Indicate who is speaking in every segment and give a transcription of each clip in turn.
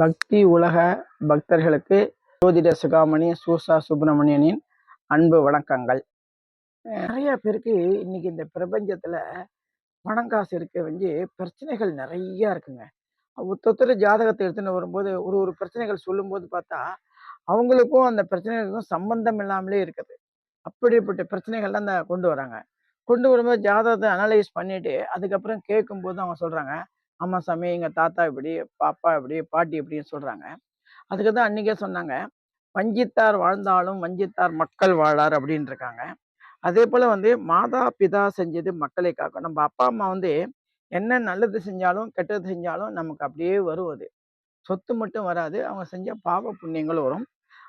Speaker 1: பக்தி உலக பக்தர்களுக்கு ஜோதிட சுகாமணி சூசா சுப்பிரமணியனின் அன்பு வணக்கங்கள். நிறைய பேருக்கு இன்னைக்கு இந்த பிரபஞ்சத்துல பணம் காசு இருக்க வேண்டி பிரச்சனைகள் நிறைய இருக்குங்க. ஒத்தொத்தர் ஜாதகத்தை எடுத்துன்னு வரும்போது ஒரு ஒரு பிரச்சனைகள் சொல்லும்போது பார்த்தா அவங்களுக்கும் அந்த பிரச்சனைகளுக்கும் சம்பந்தம் இல்லாமலே இருக்குது. அப்படிப்பட்ட பிரச்சனைகள்லாம் அந்த கொண்டு வராங்க. கொண்டு வரும்போது ஜாதகத்தை அனலைஸ் பண்ணிட்டு அதுக்கப்புறம் கேட்கும்போது அவங்க சொல்றாங்க அம்மா சாமி எங்கள் தாத்தா இப்படி பாப்பா இப்படி பாட்டி இப்படின்னு சொல்கிறாங்க அதுக்கு தான் அன்றைக்கே சொன்னாங்க. வஞ்சித்தார் வாழ்ந்தாலும் வஞ்சித்தார் மக்கள் வாழார் அப்படின்னு இருக்காங்க அதே போல் வந்து மாதா பிதா செஞ்சது மக்களை காக்கும். நம்ம அப்பா அம்மா வந்து என்ன நல்லது செஞ்சாலும் கெட்டது செஞ்சாலும் நமக்கு அப்படியே வரும் அது சொத்து மட்டும் வராது. அவங்க செஞ்ச பாவ புண்ணியங்களும் வரும்.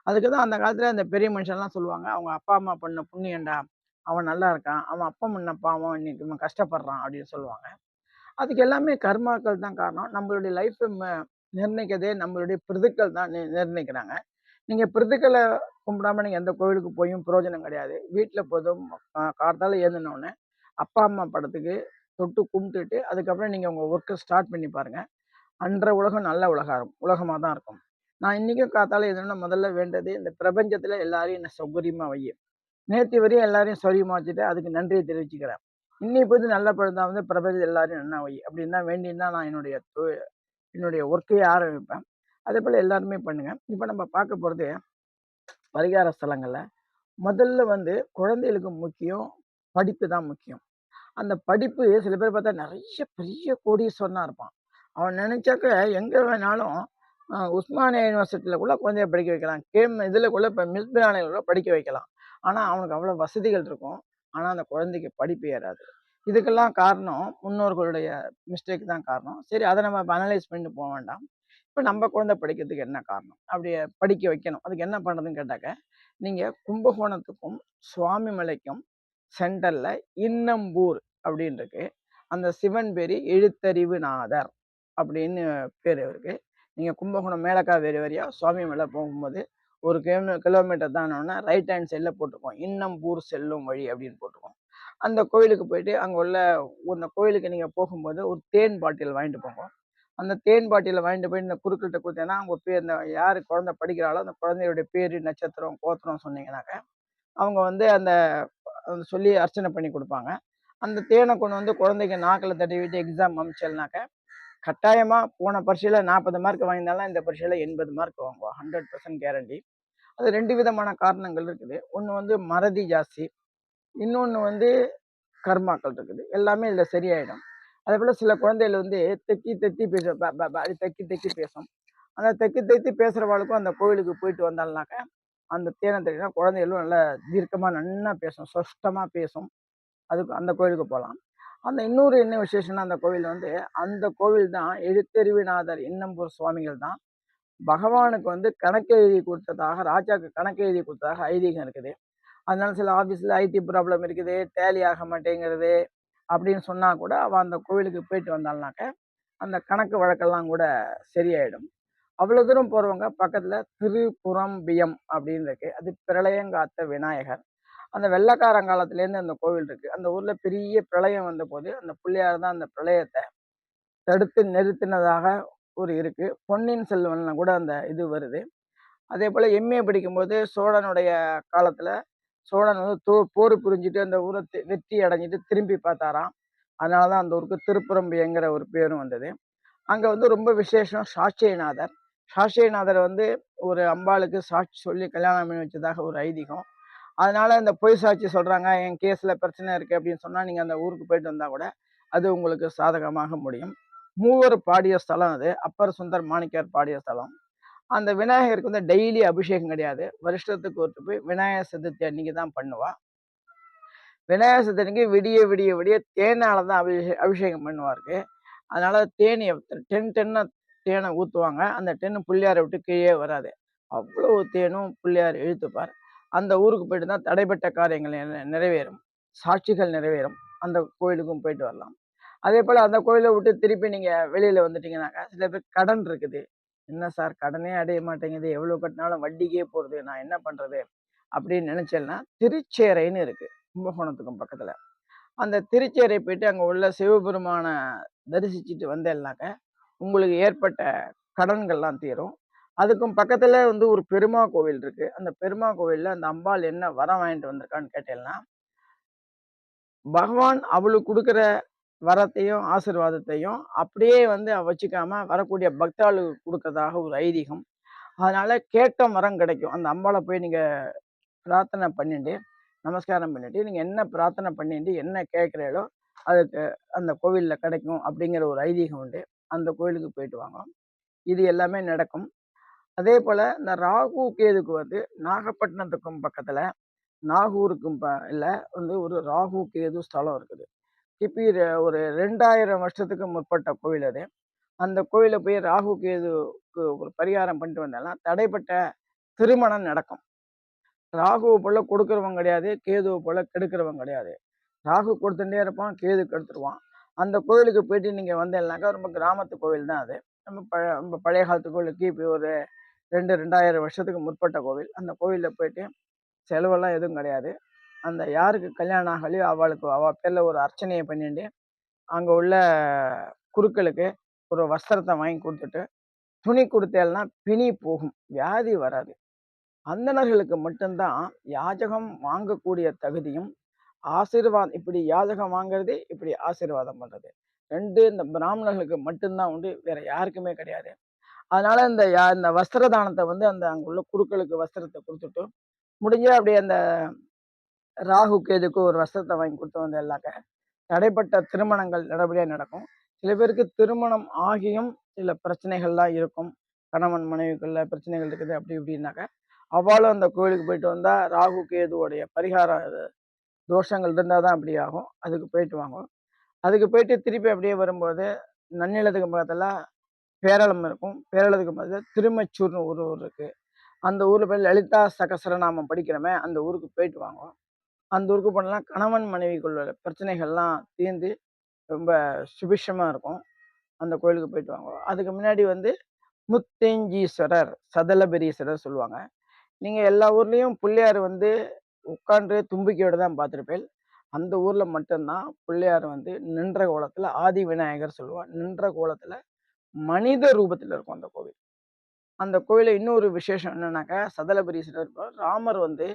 Speaker 1: அதுக்கு தான் அந்த காலத்தில் அந்த பெரிய மனுஷன்லாம் சொல்லுவாங்க. அவங்க அப்பா அம்மா பண்ண புண்ணியம்டா. அவன் நல்லா இருக்கான். அவன் அப்பா பண்ண பாவம் இன்னைக்கு இவன் கஷ்டப்படுறான் அப்படின்னு சொல்லுவாங்க. அதுக்கு எல்லாமே கர்மாக்கள் தான் காரணம். நம்மளுடைய லைஃப்பை நிர்ணயிக்கிறதே நம்மளுடைய பிரிதுக்கள் தான் நி- நிர்ணயிக்கிறாங்க. நீங்கள் பிரிதுக்களை கும்பிடாம நீங்கள் எந்த கோவிலுக்கு போயும் பிரயோஜனம் கிடையாது. வீட்டில் போதும். கார்த்தால ஏந்தினோடனே அப்பா அம்மா படத்துக்கு தொட்டு கும்பிட்டுட்டு அதுக்கப்புறம் நீங்கள் உங்கள் ஒர்க்கை ஸ்டார்ட் பண்ணி பாருங்கள் அன்ற உலகம் நல்ல உலகம் உலகமாக தான் இருக்கும். நான் இன்றைக்கும் காத்தால எதுனா முதல்ல வேண்டது இந்த பிரபஞ்சத்தில் எல்லாரையும் என்ன சௌகரியமாக வையும் நேற்று வரையும் எல்லாரையும் சௌரியமா வச்சுட்டு அதுக்கு நன்றியை தெரிவிச்சுக்கிறேன். இன்னைக்கு போது நல்ல பழுதா வந்து பிரபஞ்சம் எல்லாரும் என்ன வை அப்படின்னு தான் வேண்டின்னு தான் நான் என்னுடைய என்னுடைய ஒர்க்கையே ஆரம்பிப்பேன். அதே போல் எல்லாருமே பண்ணுங்கள் இப்போ நம்ம பார்க்க போகிறது பரிகார ஸ்தலங்களில் முதல்ல வந்து குழந்தைகளுக்கு முக்கியம் படிப்பு தான் முக்கியம். அந்த படிப்பு சில பேர் பார்த்தா நிறைய பெரிய கோடீஸ்வரனாக இருப்பான். அவன் நினைச்சாக்க எங்கே வேணாலும் உஸ்மானியா யூனிவர்சிட்டியில் கூட குழந்தைய படிக்க வைக்கலாம். கேம் இதில் கூட இப்போ மிஸ்பிரானில கூட படிக்க வைக்கலாம். ஆனால் அவனுக்கு அவ்வளோ வசதிகள் இருக்கும். ஆனால் அந்த குழந்தைக்கு படிப்பு ஏறாது. இதுக்கெல்லாம் காரணம் முன்னோர்களுடைய மிஸ்டேக் தான் காரணம். சரி அதை நம்ம அனலைஸ் பண்ணிட்டு போக வேண்டாம். இப்போ நம்ம குழந்தை படிக்கிறதுக்கு என்ன காரணம்? அப்படியே படிக்க வைக்கணும். அதுக்கு என்ன பண்ணுறதுன்னு கேட்டாக்க நீங்கள் கும்பகோணத்துக்கும் சுவாமிமலைக்கும் சென்டரில் இன்னம்பூர் அப்படின்னு இருக்கு அந்த சிவன் பேரி எழுத்தறிவு நாதர் அப்படின்னு பேர் இருக்கு. நீங்கள் கும்பகோணம் மேலக்கா வேறு மேலக்காவேரி சுவாமி சுவாமிமலை போகும்போது ஒரு கிலோ கிலோமீட்டர் தானோன்னா ரைட் ஹேண்ட் சைடில் போட்டிருக்கோம் இன்னம்பூர் செல்லும் வழி அப்படின்னு போட்டிருக்கோம் அந்த கோயிலுக்கு போயிட்டு அங்கே உள்ள அந்த கோயிலுக்கு நீங்கள் போகும்போது ஒரு தேன் பாட்டில் வாங்கிட்டு போங்க. அந்த தேன் பாட்டில வாங்கிட்டு போய் இந்த குருக்கிட்ட கொடுத்தேன்னா அவங்க பேர் இந்த யார் குழந்தை படிக்கிறாளோ அந்த குழந்தையுடைய பேர் நட்சத்திரம் கோத்திரம் சொன்னீங்கன்னாக்க அவங்க வந்து அந்த அந்த சொல்லி அர்ச்சனை பண்ணி கொடுப்பாங்க. அந்த தேனை கொண்டு வந்து குழந்தைக்கு நாக்கில் தட்டி விட்டு எக்ஸாம் அமிச்சல்னாக்க கட்டாயமாக போன பரிசையில் நாற்பது மார்க் வாங்கியிருந்தாலும் இந்த பரிசையில் எண்பது மார்க் வாங்குவோம் ஹண்ட்ரட் பர்சன்ட் கேரண்டி அது ரெண்டு விதமான காரணங்கள் இருக்குது. ஒன்று வந்து மறதி ஜாஸ்தி. இன்னொன்று வந்து கர்மாக்கள் இருக்குது. எல்லாமே இதில் சரியாயிடும். அதே போல் சில குழந்தைகள் வந்து தெக்கி தெக்கி பேச ப- தெக்கி தெக்கி பேசும். அந்த தெக்கி தெக்கி பேசுகிறவாளுக்கும் அந்த கோவிலுக்கு போயிட்டு வந்தாள்னாக்க அந்த தேனை தெரியும்னா குழந்தைகளும் நல்லா தீர்க்கமாக நன்னா பேசும். சஷ்டமாக பேசும். அதுக்கு அந்த கோயிலுக்கு போகலாம். அந்த இன்னொரு என்ன விசேஷம்னா அந்த கோவில் வந்து அந்த கோவில் தான் எழுத்தறிவிநாதர் இன்னம்பூர் சுவாமிகள் தான். பகவானுக்கு வந்து கணக்கு எழுதி கொடுத்ததாக ராஜாக்கு கணக்கு எழுதி கொடுத்ததாக ஐதீகம் இருக்குது. அதனால சில ஆஃபீஸில் ஐடி ப்ராப்ளம் இருக்குது டேலி ஆக மாட்டேங்கிறது அப்படின்னு சொன்னால் கூட அவள் அந்த கோவிலுக்கு போயிட்டு வந்தாள்னாக்க அந்த கணக்கு வழக்கெல்லாம் கூட சரியாயிடும். அவ்வளோ தூரம் போகிறவங்க பக்கத்தில் திருப்புறம்பியம் அப்படின்னு இருக்கு. அது பிரளயங்காத்த விநாயகர். அந்த வெள்ளக்காரங்காலத்துலேருந்து அந்த கோவில் இருக்கு. அந்த ஊரில் பெரிய பிரளயம் வந்த போது அந்த பிள்ளையார் தான் அந்த பிரளயத்தை தடுத்து நிறுத்தினதாக ஒரு இருக்கு. பொன்னியின் செல்வன்ல கூட அந்த இது வருது. அதே போல எம்ஏ படிக்கும்போது சோழனுடைய காலத்துல சோழன் வந்து தோ போர் புரிஞ்சுட்டு அந்த ஊரை வெற்றி அடைஞ்சிட்டு திரும்பி பார்த்தாராம். அதனாலதான் அந்த ஊருக்கு திருப்புறம்பியங்கிற ஒரு பேரும் வந்தது. அங்க வந்து ரொம்ப விசேஷம் சாட்சியநாதர். சாட்சியநாதர் வந்து ஒரு அம்பாளுக்கு சாட்சி சொல்லி கல்யாணம் பண்ணி வச்சதாக ஒரு ஐதீகம். அதனால இந்த பொய் சாட்சி சொல்றாங்க என் கேஸ்ல பிரச்சனை இருக்கு அப்படின்னு சொன்னா நீங்க அந்த ஊருக்கு போயிட்டு வந்தா கூட அது உங்களுக்கு சாதகமாக முடியும். மூவர் பாடிய ஸ்தலம் அது. அப்பர் சுந்தர் மாணிக்கர் பாடிய ஸ்தலம். அந்த விநாயகருக்கு வந்து டெய்லி அபிஷேகம் கிடையாது. வருஷத்துக்கு ஒரு போய் விநாயகர் சதுர்த்தி அன்னைக்கு தான் பண்ணுவா. விநாயகர் சதுர்த்திக்கு விடிய விடிய விடிய தேனால தான் அபிஷே அபிஷேகம் பண்ணுவாருக்கு. அதனால தேனி டென் டென்னை தேனை ஊற்றுவாங்க அந்த டென்னு பிள்ளையாரை விட்டு கீழே வராது. அவ்வளோ தேனும் பிள்ளையார் இழுத்துப்பார். அந்த ஊருக்கு போயிட்டு தான் தடைப்பட்ட காரியங்கள் நிறைவேறும். சாட்சிகள் நிறைவேறும். அந்த கோயிலுக்கும் போயிட்டு வரலாம். அதே போல் அந்த கோயிலை விட்டு திருப்பி நீங்கள் வெளியில் வந்துட்டீங்கன்னாக்கா சில பேர் கடன் இருக்குது. என்ன சார் கடனே அடைய மாட்டேங்குது. எவ்வளோ கட்டினாலும் வட்டிக்கே போகிறது நான் என்ன பண்ணுறது அப்படின்னு நினச்சேன்னா திருச்சேரைன்னு இருக்குது கும்பகோணத்துக்கும் பக்கத்தில். அந்த திருச்சேரை போயிட்டு அங்கே உள்ள சிவபெருமானை தரிசிச்சுட்டு வந்தேன்னாக்க உங்களுக்கு ஏற்பட்ட கடன்கள்லாம் தீரும். அதுக்கும் பக்கத்துல வந்து ஒரு பெருமா கோவில் இருக்கு. அந்த பெருமா கோவில்ல அந்த அம்பாள் என்ன வரம் வாங்கிட்டு வந்திருக்கான்னு கேட்டேன்னா பகவான் அவளுக்கு கொடுக்குற வரத்தையும் ஆசீர்வாதத்தையும் அப்படியே வந்து வச்சுக்காம வரக்கூடிய பக்தாளுக்கு கொடுக்கறதாக ஒரு ஐதீகம். அதனால கேட்ட வரம் கிடைக்கும். அந்த அம்பாளை போய் நீங்க பிரார்த்தனை பண்ணிட்டு நமஸ்காரம் பண்ணிட்டு நீங்க என்ன பிரார்த்தனை பண்ணிட்டு என்ன கேட்குறீங்களோ அதுக்கு அந்த கோவிலில் கிடைக்கும் அப்படிங்கிற ஒரு ஐதீகம் உண்டு. அந்த கோவிலுக்கு போயிட்டு வாங்க. இது எல்லாமே நடக்கும். அதே போல் இந்த ராகு கேதுக்கு வந்து நாகப்பட்டினத்துக்கும் பக்கத்தில் நாகூருக்கும் ப இல்லை வந்து ஒரு ராகு கேது ஸ்தலம் இருக்குது. கிபி ஒரு ரெண்டாயிரம் வருஷத்துக்கு முற்பட்ட கோயில் அது. அந்த கோயிலை போய் ராகு கேதுக்கு ஒரு பரிகாரம் பண்ணிட்டு வந்தாலும் தடைப்பட்ட திருமணம் நடக்கும். ராகுவை போல கொடுக்குறவங்க கிடையாது கேதுவை போல கெடுக்கிறவன் கிடையாது. ராகு கொடுத்துட்டே இருப்பான் கேது கெடுத்துருவான். அந்த கோயிலுக்கு போயிட்டு நீங்கள் வந்தீங்கன்னாக்கா ரொம்ப கிராமத்து கோயில் தான் அது. ரொம்ப பழைய ரொம்ப பழைய காலத்து கோயில் கிபி ஒரு ரெண்டு ரெண்டாயிரம் வருஷத்துக்கு முற்பட்ட கோவில். அந்த கோவிலில் போயிட்டு செலவெல்லாம் எதுவும் கிடையாது. அந்த யாருக்கு கல்யாணம் ஆகலையோ அவளுக்கு அவள் பேரில் ஒரு அர்ச்சனையை பண்ணிட்டு அங்கே உள்ள குருக்களுக்கு ஒரு வஸ்திரத்தை வாங்கி கொடுத்துட்டு துணி கொடுத்தேன்னா பிணி போகும் வியாதி வராது. அந்தணர்களுக்கு மட்டும்தான் யாஜகம் வாங்கக்கூடிய தகுதியும் ஆசீர்வாதம் இப்படி யாஜகம் வாங்குறது இப்படி ஆசீர்வாதம் பண்ணுறது ரெண்டு இந்த பிராமணர்களுக்கு மட்டும்தான் உண்டு வேற யாருக்குமே கிடையாது. அதனால இந்த யா- இந்த வஸ்திர தானத்தை வந்து அந்த அங்கே உள்ள குருக்களுக்கு வஸ்திரத்தை கொடுத்துட்டு முடிஞ்ச அப்படியே அந்த ராகு கேதுக்கு ஒரு வஸ்திரத்தை வாங்கி கொடுத்து வந்து எல்லாக்க தடைப்பட்ட திருமணங்கள் நல்லபடியா நடக்கும். சில பேருக்கு திருமணம் ஆகியும் சில பிரச்சனைகள்லாம் இருக்கும். கணவன் மனைவிக்குள்ள பிரச்சனைகள் இருக்குது அப்படி இப்படின்னாக்க அவளும் அந்த கோயிலுக்கு போயிட்டு வந்தால் ராகு கேதுவோடைய பரிகார தோஷங்கள் இருந்தால் தான் அப்படி ஆகும். அதுக்கு போயிட்டு வாங்கும். அதுக்கு போயிட்டு திருப்பி அப்படியே வரும்போது நன்னிலத்துக்கு பக்கத்தில் பேரளம் இருக்கும். பேரளத்துக்கு பக்கத்துல திருமச்சூர்னு ஒரு ஊர் இருக்குது அந்த ஊரில் போய் லலிதா சகசரநாமம் படிக்கிறோமே அந்த ஊருக்கு போயிட்டு வாங்குவோம். அந்த ஊருக்கு போனால் கணவன் மனைவிக்குள்ள பிரச்சனைகள்லாம் தீர்ந்து ரொம்ப சுபிஷமாக இருக்கும். அந்த கோயிலுக்கு போயிட்டு வாங்குவோம். அதுக்கு முன்னாடி வந்து முத்தேஞ்சீஸ்வரர் சதலபெரீஸ்வரர் சொல்லுவாங்க. நீங்கள் எல்லா ஊர்லேயும் பிள்ளையார் வந்து உட்காண்டு தும்பிக்கையோடு தான் பார்த்துருப்பேன். அந்த ஊரில் மட்டும்தான் பிள்ளையார் வந்து நின்ற கோலத்தில் ஆதி விநாயகர் சொல்லுவாங்க நின்ற கோலத்தில் மனித ரூபத்தில் இருக்கும் அந்த கோவில். அந்த கோவிலில் இன்னொரு விசேஷம் என்னன்னாக்கா சதலபரீஸ்வரர் ராமர் வந்து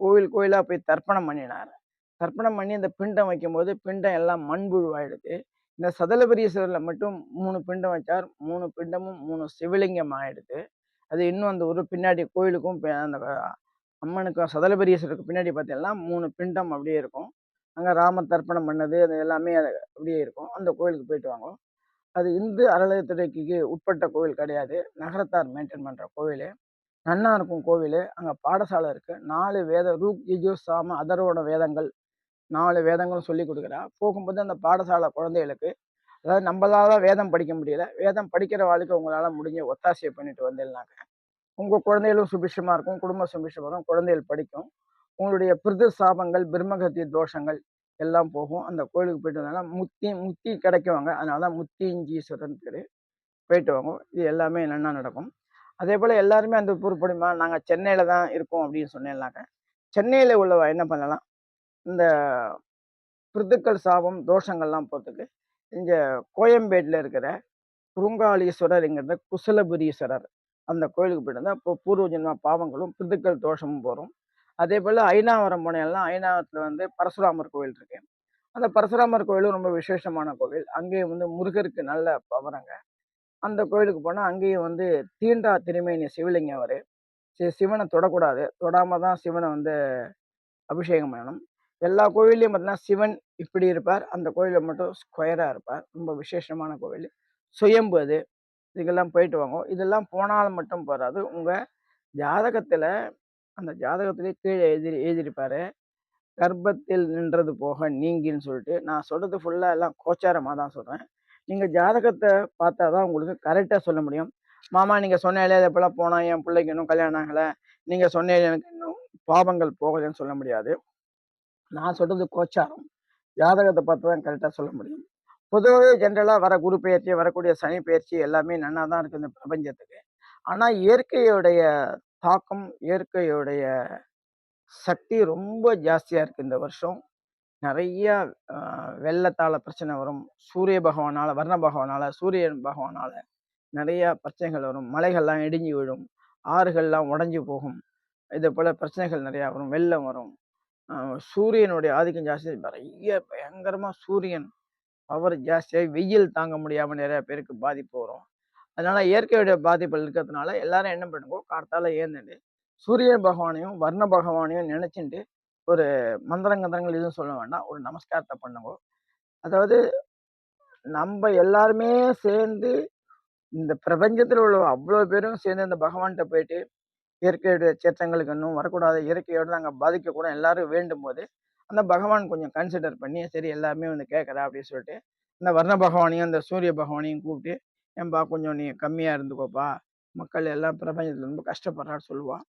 Speaker 1: கோவில் கோயிலாக போய் தர்ப்பணம் பண்ணினார். தர்ப்பணம் பண்ணி அந்த பிண்டம் வைக்கும்போது பிண்டம் எல்லாம் மண்புழுவாயிடுது இந்த சதலபரீஸ்வரில் மட்டும் மூணு பிண்டம் வச்சார். மூணு பிண்டமும் மூணு சிவலிங்கம் ஆயிடுது. அது இன்னும் அந்த ஒரு பின்னாடி கோயிலுக்கும் அந்த அம்மனுக்கும் சதலபரீஸ்வரருக்கு பின்னாடி பார்த்தீங்கன்னா மூணு பிண்டம் அப்படியே இருக்கும். அங்கே ராமர் தர்ப்பணம் பண்ணது அது எல்லாமே அது அப்படியே இருக்கும். அந்த கோயிலுக்கு போயிட்டு வாங்க. அது இந்து அறநிலையத்துறைக்கு உட்பட்ட கோவில் கிடையாது. நகரத்தார் மெயின்டைன் பண்ற கோவில். நன்னா இருக்கும் கோவில். அங்கே பாடசாலை இருக்கு. நாலு வேத ரூக் யஜு சாம அதரோட வேதங்கள். நாலு வேதங்களும் சொல்லி கொடுக்குறா. போகும்போது அந்த பாடசாலை குழந்தைகளுக்கு அதாவது நம்மளால வேதம் படிக்க முடியல. வேதம் படிக்கிற வாழ்க்கை உங்களால் முடிஞ்ச ஒத்தாசையை பண்ணிட்டு வந்தீங்கன்னாக்க உங்க குழந்தைகளும் சுபிஷமா இருக்கும். குடும்ப சுபிஷமாக இருக்கும். குழந்தைகள் படிக்கும். உங்களுடைய பிரிது சாபங்கள் பிரம்மகத்தி தோஷங்கள் எல்லாம் போகும். அந்த கோயிலுக்கு போயிட்டு வந்தாலும் முத்தி முத்தி கிடைக்குவாங்க. அதனால தான் முத்தி இஞ்சீஸ்வரன் பேர். போயிட்டு வாங்க இது எல்லாமே என்னென்ன நடக்கும். அதே போல் எல்லாருமே அந்த பூர்வணிமா நாங்கள் சென்னையில் தான் இருக்கோம் அப்படின்னு சொன்னேன்னாக்க சென்னையில் உள்ளவ என்ன பண்ணலாம்? இந்த பிரித்துக்கள் சாபம் தோஷங்கள்லாம் போகிறதுக்கு இங்கே கோயம்பேட்டில் இருக்கிற குருங்காலீஸ்வரர்ங்கிறத குசலபுரீஸ்வரர். அந்த கோயிலுக்கு போயிட்டு வந்தால் இப்போ பூர்வ ஜென்ம பாவங்களும் பிரித்துக்கள் தோஷமும் போகிறோம் அதே போல் ஐநாவரம் போனெல்லாம் ஐநாவரத்தில் வந்து பரசுராமர் கோவில் இருக்கு. அந்த பரசுராமர் கோயிலும் ரொம்ப விசேஷமான கோவில். அங்கேயும் வந்து முருகருக்கு நல்ல பவரங்க. அந்த கோயிலுக்கு போனால் அங்கேயும் வந்து தீண்டா திருமேனி சிவலிங்கம் அவர். சி- சிவனை தொடக்கூடாது. தொடாமல் தான் சிவனை வந்து அபிஷேகம் பண்ணணும். எல்லா கோவில்லையும் பார்த்தீங்கன்னா சிவன் இப்படி இருப்பார். அந்த கோயிலில் மட்டும் ஸ்கொயராக இருப்பார். ரொம்ப விசேஷமான கோவில். சுயம்பு அது. இதுக்கெல்லாம் போயிட்டு வாங்க. இதெல்லாம் போனால் மட்டும் போகாது உங்கள் ஜாதகத்தில் அந்த ஜாதகத்திலே கீழே எழுதி எழுதியிருப்பாரு. கர்ப்பத்தில் நின்றது போக நீங்கின்னு சொல்லிட்டு நான் சொல்றது ஃபுல்லாக எல்லாம் கோச்சாரமாக தான் சொல்கிறேன் நீங்கள் ஜாதகத்தை பார்த்தா தான் உங்களுக்கு கரெக்டாக சொல்ல முடியும். மாமா நீங்கள் சொன்னாலே அது எப்பெல்லாம் போனால் என் பிள்ளைக்கு இன்னும் கல்யாணம் ஆகலை. நீங்கள் சொன்னேன் எனக்கு இன்னும் பாவங்கள் போகலைன்னு சொல்ல முடியாது. நான் சொல்றது கோச்சாரம். ஜாதகத்தை பார்த்து தான் கரெக்டாக சொல்ல முடியும். பொதுவாகவே ஜென்ரலாக வர குரு பெயர்ச்சி வரக்கூடிய சனி பெயர்ச்சி எல்லாமே நன்னா தான் இருக்குது இந்த பிரபஞ்சத்துக்கு. ஆனால் இயற்கையுடைய தாக்கம் இயற்கையுடைய சக்தி ரொம்ப ஜாஸ்தியாக இருக்குது இந்த வருஷம். நிறைய வெள்ளத்தால் பிரச்சனை வரும். சூரிய பகவானால் வர்ண பகவானால் சூரியன் பகவானால் நிறையா பிரச்சனைகள் வரும். மலைகள்லாம் இடிஞ்சு விழும். ஆறுகள்லாம் உடஞ்சி போகும். இது போல் பிரச்சனைகள் நிறையா வரும். வெள்ளம் வரும். சூரியனுடைய ஆதிக்கம் ஜாஸ்தி. நிறைய பயங்கரமாக சூரியன் பவர் ஜாஸ்தியாகி வெயில் தாங்க முடியாமல் நிறையா பேருக்கு பாதிப்பு வரும். அதனால இயற்கையுடைய பாதிப்புகள் இருக்கிறதுனால எல்லாரும் என்ன பண்ணுங்க கார்த்தால ஏந்துட்டு சூரிய பகவானையும் வர்ண பகவானையும் நினைச்சுட்டு ஒரு மந்திரங்கந்திரங்கள் எதுவும் சொல்ல வேண்டாம். ஒரு நமஸ்காரத்தை பண்ணுங்க. அதாவது நம்ம எல்லாருமே சேர்ந்து இந்த பிரபஞ்சத்தில் உள்ள அவ்வளோ பேரும் சேர்ந்து இந்த பகவான்கிட்ட போயிட்டு இயற்கையுடைய சேற்றங்களுக்கு இன்னும் வரக்கூடாது இயற்கையோடு நாங்கள் பாதிக்கக்கூடாது எல்லாரும் வேண்டும் போது அந்த பகவான் கொஞ்சம் கன்சிடர் பண்ணி சரி எல்லாருமே வந்து கேட்குறா அப்படின்னு சொல்லிட்டு இந்த வர்ண பகவானையும் அந்த சூரிய பகவானையும் கூப்பிட்டு ஏன்பா கொஞ்சம் நீ கம்மியாக இருந்துக்கோப்பா. மக்கள் எல்லாம் பிரபஞ்சத்தில் ரொம்ப கஷ்டப்படுறான்னு சொல்லுவான்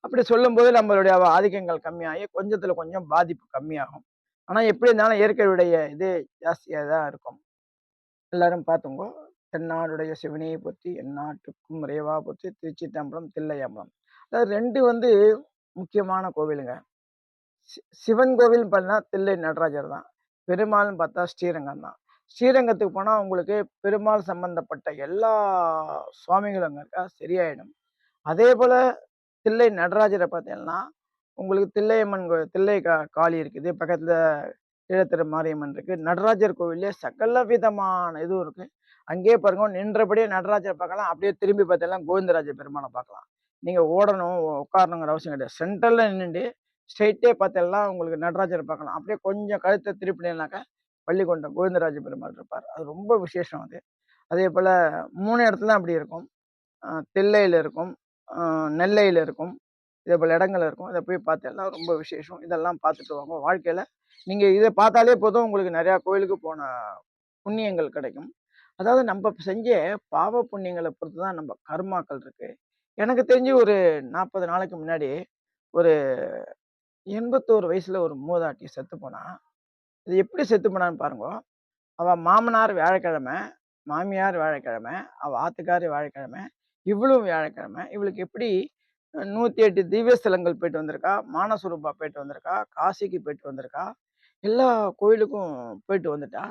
Speaker 1: அப்படி சொல்லும்போது நம்மளுடைய ஆதிக்கங்கள் கம்மியாகி கொஞ்சத்தில் கொஞ்சம் பாதிப்பு கம்மியாகும். ஆனால் எப்படி இருந்தாலும் இயற்கையுடைய இது ஜாஸ்தியாக தான் இருக்கும். எல்லாரும் பார்த்துங்கோ. தென்னாடுடைய சிவனையை பற்றி எந்நாட்டுக்கும் இறைவா பற்றி திருச்சி தம்பரம் தில்லையம்பலம். அதாவது ரெண்டு வந்து முக்கியமான கோவிலுங்க. சி- சிவன் கோவில் பார்த்தா தில்லை நடராஜர் தான். பெருமாள்னு பார்த்தா ஸ்ரீரங்கம் தான். ஸ்ரீரங்கத்துக்கு போனால் உங்களுக்கு பெருமாள் சம்பந்தப்பட்ட எல்லா சுவாமிகளும் அங்கே இருக்கா? சரியாயிடும். அதே போல் தில்லை நடராஜரை பார்த்தீங்கன்னா உங்களுக்கு தில்லையம்மன் தில்லை கா காளி இருக்குது. பக்கத்தில் ஈழத்திரு மாரியம்மன் இருக்குது நடராஜர் கோவிலே சகல விதமான இதுவும் இருக்குது அங்கேயே பாருங்க நின்றபடியே நடராஜரை பார்க்கலாம். அப்படியே திரும்பி பார்த்தீங்கன்னா கோவிந்தராஜ பெருமாளை பார்க்கலாம். நீங்கள் ஓடணும் உட்காரணுங்கிற அவசியம் கிடையாது. சென்டரில் நின்றுட்டு ஸ்ட்ரைட்டே பார்த்தீங்கன்னா உங்களுக்கு நடராஜரை பார்க்கலாம். அப்படியே கொஞ்சம் கழுத்தை திருப்பினீங்கனாக்கா பள்ளிக்கொண்டம் கோவிந்தராஜ பெருமாள் இருப்பார். அது ரொம்ப விசேஷம் அது. அதே போல் மூணு இடத்துல அப்படி இருக்கும். தில்லையில் இருக்கும். நெல்லையில் இருக்கும். இதே போல் இடங்கள் இருக்கும். இதை போய் பார்த்தேன்னா ரொம்ப விசேஷம். இதெல்லாம் பார்த்துட்டு வாங்க. வாழ்க்கையில் நீங்கள் இதை பார்த்தாலே போதும் உங்களுக்கு நிறையா கோயிலுக்கு போன புண்ணியங்கள் கிடைக்கும். அதாவது நம்ம செஞ்ச பாவ புண்ணியங்களை பொறுத்து தான் நம்ம கர்மாக்கள் இருக்குது எனக்கு தெரிஞ்சு ஒரு நாற்பது நாளைக்கு முன்னாடி ஒரு எண்பத்தோரு வயசில் ஒரு மூதாட்டி செத்து போனால் இது எப்படி செத்து போனான்னு பாருங்க. அவள் மாமனார் வியாழக்கிழமை மாமியார் வியாழக்கிழமை அவள் ஆத்துக்காரி வியாழக்கிழமை இவளும் வியாழக்கிழமை. இவளுக்கு எப்படி நூற்றி எட்டு திவ்ய ஸ்தலங்கள் போயிட்டு வந்திருக்கா மானசுரூபா போயிட்டு வந்திருக்கா காசிக்கு போயிட்டு வந்திருக்கா எல்லா கோயிலுக்கும் போயிட்டு வந்துட்டா.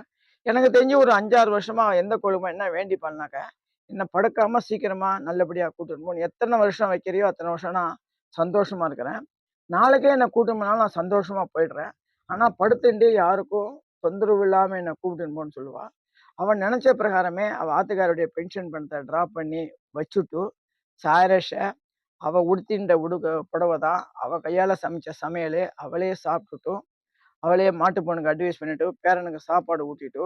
Speaker 1: எனக்கு தெரிஞ்சு ஒரு அஞ்சாறு வருஷமாக எந்த கோயிலுமா என்ன வேண்டி பண்ணாக்க என்ன படுக்காமல் சீக்கிரமாக நல்லபடியாக கூட்டிட்டு போகணும் எத்தனை வருஷம் வைக்கிறியோ அத்தனை வருஷம் நான் சந்தோஷமாக இருக்கிறேன். நாளைக்கே என்னை கூட்டம் நான் சந்தோஷமாக போயிடுறேன். ஆனால் படுத்துட்டு யாருக்கும் தொந்தரவு இல்லாமல் என்னை கூப்பிட்டுன்னு போன்னு சொல்லுவாள் அவன் நினச்ச பிரகாரமே அவள் ஆத்துக்காருடைய பென்ஷன் பணத்தை ட்ரா பண்ணி வச்சுட்டு சாரஷை அவள் உடுத்தின்ற உடுக்க புடவை தான் அவள் கையால் சமைச்ச சமையல் அவளே சாப்பிட்டுட்டும் அவளே மாட்டு பொண்ணுக்கு அட்வைஸ் பண்ணிட்டு பேரனுக்கு சாப்பாடு ஊட்டிட்டு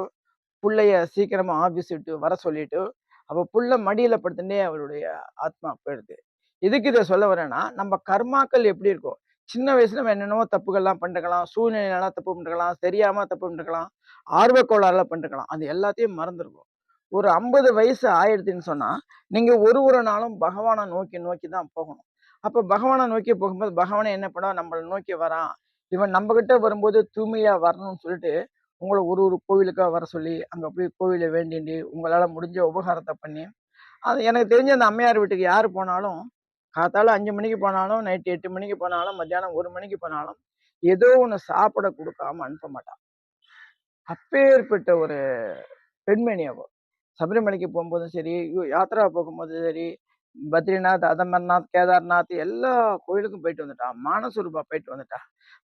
Speaker 1: பிள்ளைய சீக்கிரமாக ஆஃபீஸ் விட்டு வர சொல்லிட்டு அவள் புள்ள மடியில் படுத்துட்டே அவளுடைய ஆத்மா போயிடுது. எதுக்கு இதை சொல்ல வரேன்னா நம்ம கர்மாக்கள் எப்படி இருக்கும் சின்ன வயசுல நம்ம என்னென்னவோ தப்புகள்லாம் பண்ணிருக்கலாம் சூழ்நிலையெல்லாம் தப்பு பண்ணிருக்கலாம் தெரியாம தப்பு பண்ணிருக்கலாம் ஆர்வக்கோளாறுல பண்ணிருக்கலாம். அது எல்லாத்தையும் மறந்துருக்கும் ஒரு ஐம்பது வயசு ஆயிடுதுன்னு சொன்னா நீங்க ஒரு ஒரு நாளும் பகவானை நோக்கி நோக்கி தான் போகணும். அப்ப பகவானை நோக்கி போகும்போது பகவானை என்ன பண்ணா நம்மளை நோக்கி வரான். இவன் நம்ம கிட்ட வரும்போது தூய்மையா வரணும்னு சொல்லிட்டு உங்களை ஒரு ஒரு கோவிலுக்காக வர சொல்லி அங்க போய் கோவிலை வேண்டிண்டு உங்களால முடிஞ்ச உபகாரத்தை பண்ணி அது எனக்கு தெரிஞ்ச அந்த அம்மையார் வீட்டுக்கு யார் போனாலும் காத்தால அஞ்சு மணிக்கு போனாலும் நைட்டு எட்டு மணிக்கு போனாலும் மத்தியானம் ஒரு மணிக்கு போனாலும் ஏதோ ஒன்று சாப்பிட கொடுக்காம அனுப்ப மாட்டான் அப்பேற்பட்ட ஒரு பெண்மணி அவள் சபரிமலைக்கு போகும்போதும் சரி யாத்திரா போகும்போதும் சரி பத்ரிநாத் அதமர்நாத் கேதார்நாத் எல்லா கோயிலுக்கும் போயிட்டு வந்துட்டா. மானசரூபா போயிட்டு வந்துட்டா.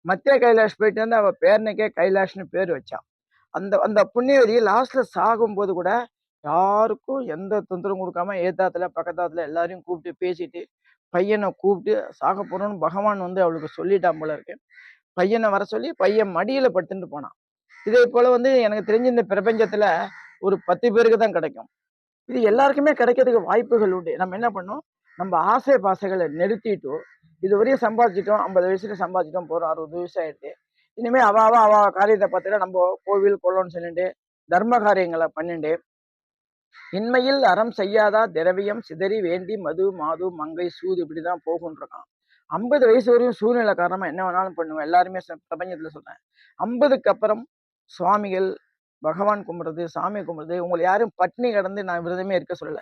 Speaker 1: மத்திய கைலாஷ் போயிட்டு வந்து அவள் பேரனுக்கே கைலாஷ்னு பேர் வச்சான் அந்த அந்த புண்ணியவதி லாஸ்ட்ல சாகும்போது கூட யாருக்கும் எந்த தொந்தரவும் கொடுக்காம ஏத்தாத்துல பக்கத்தாத்துல எல்லாரையும் கூப்பிட்டு பேசிட்டு பையனை கூப்பிட்டு சாக போகிறோன்னு பகவான் வந்து அவளுக்கு சொல்லிட்டான் போல இருக்கு. பையனை வர சொல்லி பையன் மடியில் படுத்துட்டு போனான். இதே போல் வந்து எனக்கு தெரிஞ்ச இந்த பிரபஞ்சத்தில் ஒரு பத்து பேருக்கு தான் கிடைக்கும். இது எல்லாருக்குமே கிடைக்கிறதுக்கு வாய்ப்புகள் உண்டு. நம்ம என்ன பண்ணோம்? நம்ம ஆசை பாசைகளை நிறுத்திட்டு இதுவரையும் சம்பாதிச்சிட்டோம் ஐம்பது வயசுல சம்பாதிச்சிட்டோம் போகிறோம் அறுபது வயசு ஆயிடுச்சு. இனிமேல் அவ அவ அவ காரியத்தை பார்த்துட்டு நம்ம கோவில் கொள்ளோன்னு சொல்லிட்டு தர்ம காரியங்களை பண்ணிட்டு இன்மையில் அறம் செய்யாதா? திரவியம் சிதறி வேண்டி மது மாது மங்கை சூது இப்படிதான் போகும்னு இருக்கான் ஐம்பது வயசு வரையும் சூழ்நிலை காரணமா என்ன வேணாலும் பண்ணுவோம் எல்லாருமே ச- பிரபஞ்சத்துல சொல்றேன். ஐம்பதுக்கு அப்புறம் சுவாமிகள் பகவான் கும்பிடுறது சாமி கும்பிடுறது உங்களை யாரும் பட்னி கடந்து நான் விரதமே இருக்க சொல்லல.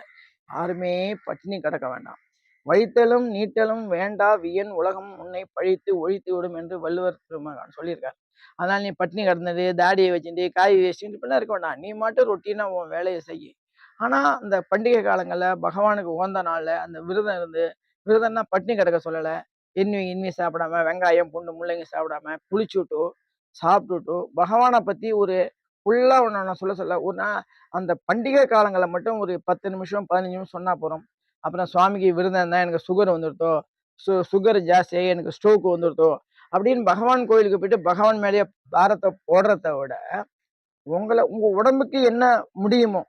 Speaker 1: யாருமே பட்னி கிடக்க வேண்டாம். வைத்தலும் நீட்டலும் வேண்டா வியன் உலகம் உன்னை பழித்து ஒழித்து விடும் என்று வள்ளுவர் பெருமகன் சொல்லியிருக்காரு. அதனால நீ பட்னி கிடந்தது தாடியை வச்சுட்டு காய் வச்சுட்டு இப்படிலாம் இருக்க வேண்டாம். நீ மட்டும் ரொட்டீனா உன் வேலையை செய்யும் ஆனால் அந்த பண்டிகை காலங்களில் பகவானுக்கு உகந்த நாளில் அந்த விரதம் இருந்து விரதம்னா பட்டினி கிடக்க சொல்லலை. எண்ணி இனிமே சாப்பிடாம வெங்காயம் பூண்டு முள்ளங்கி சாப்பிடாம புளிச்சுட்டு சாப்பிட்டுட்டு பகவானை பற்றி ஒரு ஃபுல்லாக ஒன்று நான் சொல்ல சொல்ல ஒரு அந்த பண்டிகை காலங்களில் மட்டும் ஒரு பத்து நிமிஷம் பதினஞ்சு நிமிஷம் சொன்னால் போகிறோம் அப்புறம் சுவாமிக்கு விருதம் இருந்தா எனக்கு சுகர் வந்துருத்தோ சு சுகர் ஜாஸ்தியாகி எனக்கு ஸ்ட்ரோக் வந்துருத்தோ அப்படின்னு பகவான் கோயிலுக்கு போயிட்டு பகவான் மேலேயே பாரத்தை போடுறத விட உங்களை உங்கள் உடம்புக்கு என்ன முடியுமோ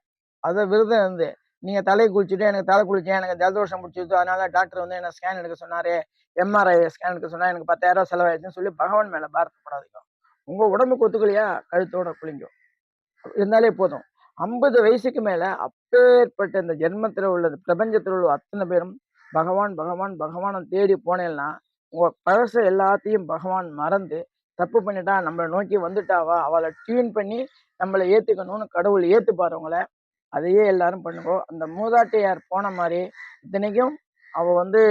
Speaker 1: அதை விரதம் இருந்து நீங்கள் தலையை குளிச்சுட்டு எனக்கு தலை குளிச்சேன் எனக்கு ஜலதோஷம் முடிச்சுது அதனால டாக்டர் வந்து என்ன ஸ்கேன் எடுக்க சொன்னாரு எம்ஆர்ஐ ஸ்கேன் எடுக்க சொன்னா எனக்கு பத்தாயிரம் செலவாயிடுச்சுன்னு சொல்லி பகவான் மேலே பாரத்தப்படாதீங்க. உங்கள் உடம்புக்கு ஒத்துக்கலையா? கழுத்தோட குளிங்க. இருந்தாலே போதும். ஐம்பது வயசுக்கு மேலே அப்பேற்பட்ட இந்த ஜென்மத்தில் உள்ள பிரபஞ்சத்தில் உள்ள அத்தனை பேரும் பகவான் பகவான் பகவானை தேடி போனேன்னா உங்கள் பழசை எல்லாத்தையும் பகவான் மறந்து தப்பு பண்ணிட்டா நம்மளை நோக்கி வந்துட்டாவா? அவளை டியூன் பண்ணி நம்மளை ஏற்றுக்கணும்னு கடவுள் ஏத்துப்பாரு அதையே எல்லாரும் பண்ணுவோம் அந்த மூதாட்டியார் போன மாதிரி இத்தனைக்கும் அவ வந்து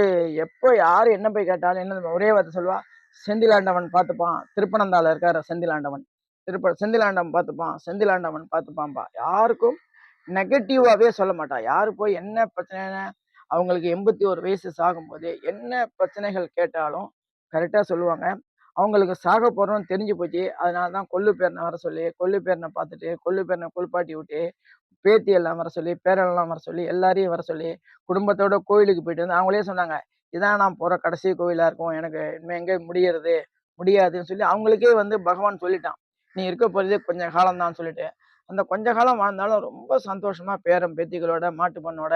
Speaker 1: எப்போ யாரு என்ன போய் கேட்டாலும் என்ன ஒரே வார்த்தை சொல்லுவா செந்திலாண்டவன் பார்த்துப்பான். திருப்பனந்தால இருக்கார் செந்திலாண்டவன். திருப்ப செந்திலாண்டவன் பார்த்துப்பான் செந்திலாண்டவன் பார்த்துப்பான்பா. யாருக்கும் நெகட்டிவாகவே சொல்ல மாட்டா. யாரு போய் என்ன பிரச்சனை அவங்களுக்கு எண்பத்தி ஒரு வயசு சாகும்போது என்ன பிரச்சனைகள் கேட்டாலும் கரெக்டாக சொல்லுவாங்க. அவங்களுக்கு சாக போறோம்னு தெரிஞ்சு போச்சு. அதனால தான் கொள்ளு பேரனை வர சொல்லி கொல்லு பேரனை பார்த்துட்டு கொல்லு பேரனை குளிப்பாட்டி விட்டு பேத்தி எல்லாம் வர சொல்லி பேரெல்லாம் வர சொல்லி எல்லாரையும் வர சொல்லி குடும்பத்தோட கோயிலுக்கு போயிட்டு வந்து அவங்களே சொன்னாங்க இதான் நான் போகிற கடைசி கோயிலாக இருக்கும் எனக்கு இனிமேல் எங்கே முடியறது முடியாதுன்னு சொல்லி. அவங்களுக்கே வந்து பகவான் சொல்லிட்டான் நீ இருக்க போகிறதே கொஞ்ச காலம் தான் சொல்லிட்டு. அந்த கொஞ்ச காலம் வாழ்ந்தாலும் ரொம்ப சந்தோஷமாக பேரன் பேத்திகளோட மாட்டு பண்ணோட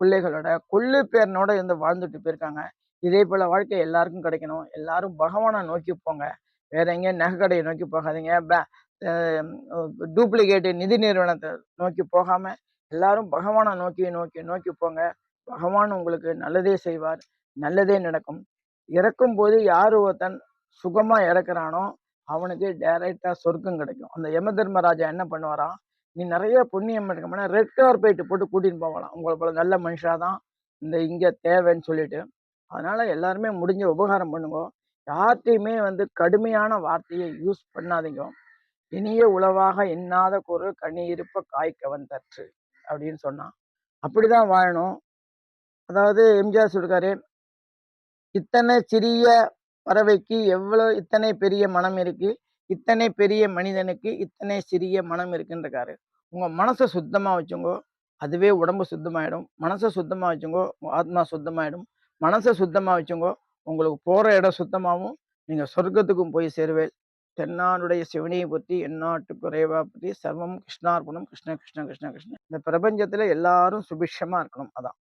Speaker 1: பிள்ளைகளோட கொள்ளு பேரனோட இருந்து வாழ்ந்துட்டு போயிருக்காங்க. இதே போல் வாழ்க்கை எல்லாருக்கும் கிடைக்கணும். எல்லாரும் பகவானை நோக்கி போங்க. வேற எங்கேயும் நகை கடையை நோக்கி போகாதீங்க. டூப்ளிகேட் நிதி நிறுவனத்தை நோக்கி போகாமல் எல்லாரும் பகவானை நோக்கி நோக்கி நோக்கி போங்க. பகவான் உங்களுக்கு நல்லதே செய்வார். நல்லதே நடக்கும். இறக்கும் போது யார் ஒருத்தன் சுகமாக இறக்குறானோ அவனுக்கு டைரெக்டாக சொர்க்கம் கிடைக்கும். அந்த யம தர்மராஜா என்ன பண்ணுவாராம் நீ நிறைய புண்ணியம் எடுக்கணும்னா ரெட் கார்பெட் போட்டு கூட்டின்னு போகலாம் உங்களை போல நல்ல மனுஷாதான் இந்த இங்கே தேவைன்னு சொல்லிட்டு. அதனால எல்லாருமே முடிஞ்ச உபகாரம் பண்ணுங்க. யார்கிட்டையுமே வந்து கடுமையான வார்த்தையை யூஸ் பண்ணாதீங்க. இனிய உளவாக எண்ணாத குரல் கனி இருப்ப காய்க்கவன் தற்று அப்படின்னு சொன்னான். அப்படிதான் வாழணும். அதாவது எம்ஜிஆர் சொல்லிருக்காரு இத்தனை சிறிய பறவைக்கு எவ்வளோ இத்தனை பெரிய மனம் இருக்கு? இத்தனை பெரிய மனிதனுக்கு இத்தனை சிறிய மனம் இருக்குன்றிருக்காரு. உங்க மனசை சுத்தமா வச்சுங்கோ அதுவே உடம்பு சுத்தமாயிடும். மனசை சுத்தமா வச்சுங்கோ ஆத்மா சுத்தமாயிடும். மனசை சுத்தமா வச்சுங்கோ உங்களுக்கு போற இடம் சுத்தமாகவும் நீங்க சொர்க்கத்துக்கும் போய் சேருவேன் தென்னாடுடைய சிவனியை பற்றி எந்நாட்டு குறைவா பற்றி சர்வம் கிருஷ்ணார்ப்பணம் கிருஷ்ண கிருஷ்ண கிருஷ்ண கிருஷ்ண. இந்த பிரபஞ்சத்தில் எல்லாரும் சுபிக்ஷமாக இருக்கணும் அதான்.